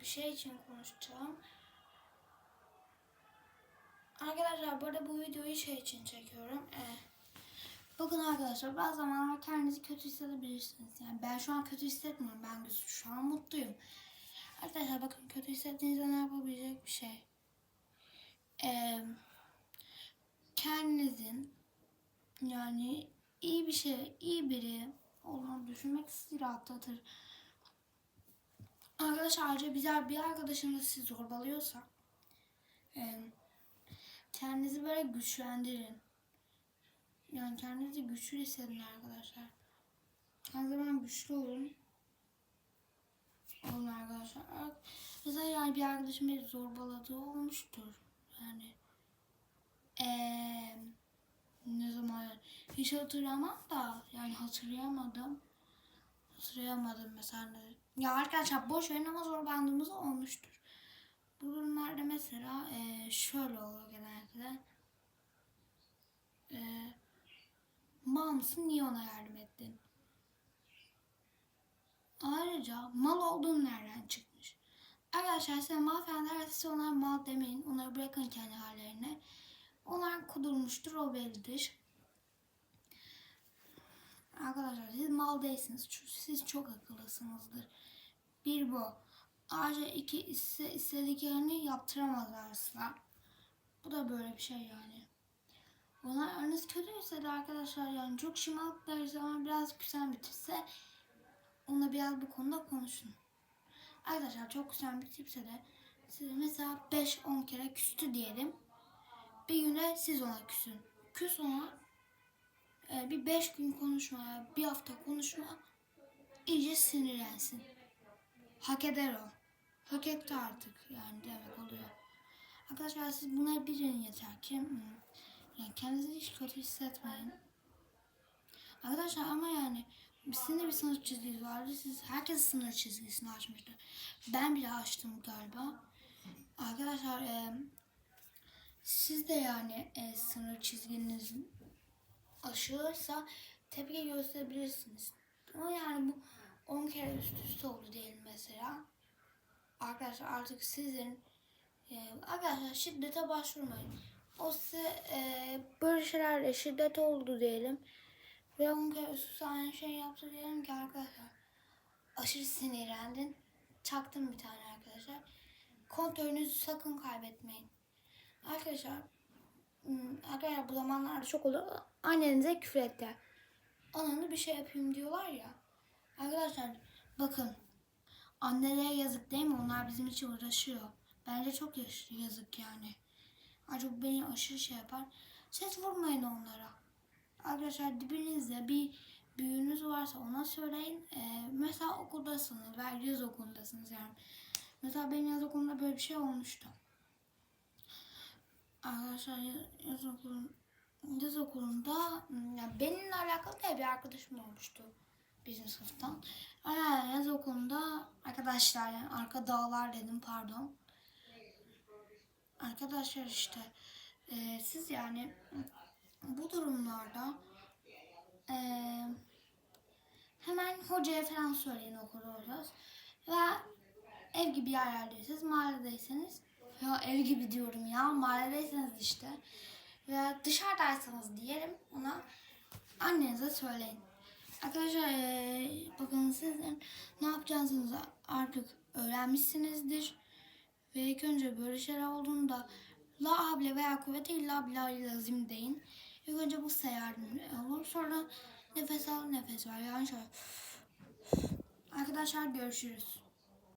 bir şey için konuşacağım. Arkadaşlar bu arada bu videoyu şey için çekiyorum. Ee, bakın arkadaşlar bazı zamanlar kendinizi kötü hissedebilirsiniz. Yani ben şu an kötü hissetmiyorum. Ben şu an mutluyum. Arkadaşlar bakın kötü hissettiğinizde ne yapabilecek bir şey. Ee, kendinizin yani iyi bir şey, iyi biri olduğunu düşünmek sizi rahatlatır. Arkadaşlar ayrıca bir, bir arkadaşınız sizi zorbalıyorsa e, kendinizi böyle güçlendirin. Yani kendinizi güçlü hissedin arkadaşlar. Her zaman güçlü olun. Olun arkadaşlar. Mesela yani bir arkadaşım beni zorbaladığı olmuştur. Yani eee ne zaman hiç hatırlamam da yani hatırlayamadım. Hatırlayamadım mesela. Ya arkadaşlar boş verin ama zorlandığımız olmuştur. Bu durumlarda mesela eee, şöyle oluyor genellikle. Mal mısın niye ona yardım ettin? Ayrıca mal olduğun nereden çıkmış? Arkadaşlar size mal falan derse siz onlara mal demeyin. Onları bırakın kendi hallerine. Onlar kudurmuştur o bellidir. Arkadaşlar mal değilsiniz. Siz çok akıllısınızdır. Bir bu. Ayrıca iki ise istediklerini yaptıramazlar asla. Bu da böyle bir şey yani. Onlar aranız kötüyse de arkadaşlar yani çok şımarıklar zaman biraz küsen bitirse onunla biraz bu konuda konuşun. Arkadaşlar çok küsen bir tipse de size mesela 5-10 kere küstü diyelim. Bir güne siz ona küsün. Küs ona e, bir 5 gün konuşma, bir hafta konuşma iyice sinirlensin. Hak eder o. Hak etti artık yani demek oluyor. Arkadaşlar siz bunları bilin yeter ki. Yani kendinizi hiç kötü hissetmeyin. Arkadaşlar ama yani sizin de bir sınır çizgisi vardı. Siz herkes sınır çizgisini açmıştı. Ben bile açtım galiba. Arkadaşlar e, siz de yani e, sınır çizginiz aşılırsa tepki gösterebilirsiniz. Ama yani bu 10 kere üst üste oldu diyelim mesela. Arkadaşlar artık sizin e, arkadaşlar şiddete başvurmayın. O size e, böyle şeylerle şiddet oldu diyelim. Ve 10 kere üst üste aynı şey yaptı diyelim ki arkadaşlar. Aşırı sinirlendin. Çaktın bir tane arkadaşlar. Kontrolünüzü sakın kaybetmeyin. Arkadaşlar arkadaşlar bu zamanlarda çok oluyor. Annenize küfür etti. Ananı bir şey yapayım diyorlar ya. Arkadaşlar bakın. Annelere yazık değil mi? Onlar bizim için uğraşıyor. Bence çok yazık yani. Ayrıca bu beni aşırı şey yapar. Ses vurmayın onlara. Arkadaşlar dibinizde bir büyüğünüz varsa ona söyleyin. Ee, mesela okuldasınız veya yaz okulundasınız yani. Mesela benim yaz okulunda böyle bir şey olmuştu. Arkadaşlar yaz okulun yaz okulunda hmm, yani benimle alakalı da bir arkadaşım olmuştu bizim sınıftan. Ama yaz okulunda arkadaşlar yani arka dağlar dedim pardon. Arkadaşlar işte e, siz yani bu durumlarda e, hemen hocaya falan söyleyin okulda olacağız. Veya ev gibi yerlerdeyseniz, mahalledeyseniz ya ev gibi diyorum ya mahalledeyseniz işte veya dışarıdaysanız diyelim ona annenize söyleyin. Arkadaşlar eee, bakın sizin ne yapacağınızı artık öğrenmişsinizdir. Ve ilk önce böyle şeyler olduğunda la havle veya kuvvete illa billahi lazim deyin. İlk önce bu seyahatin olur. Sonra nefes al nefes ver. Yani şöyle. Arkadaşlar görüşürüz.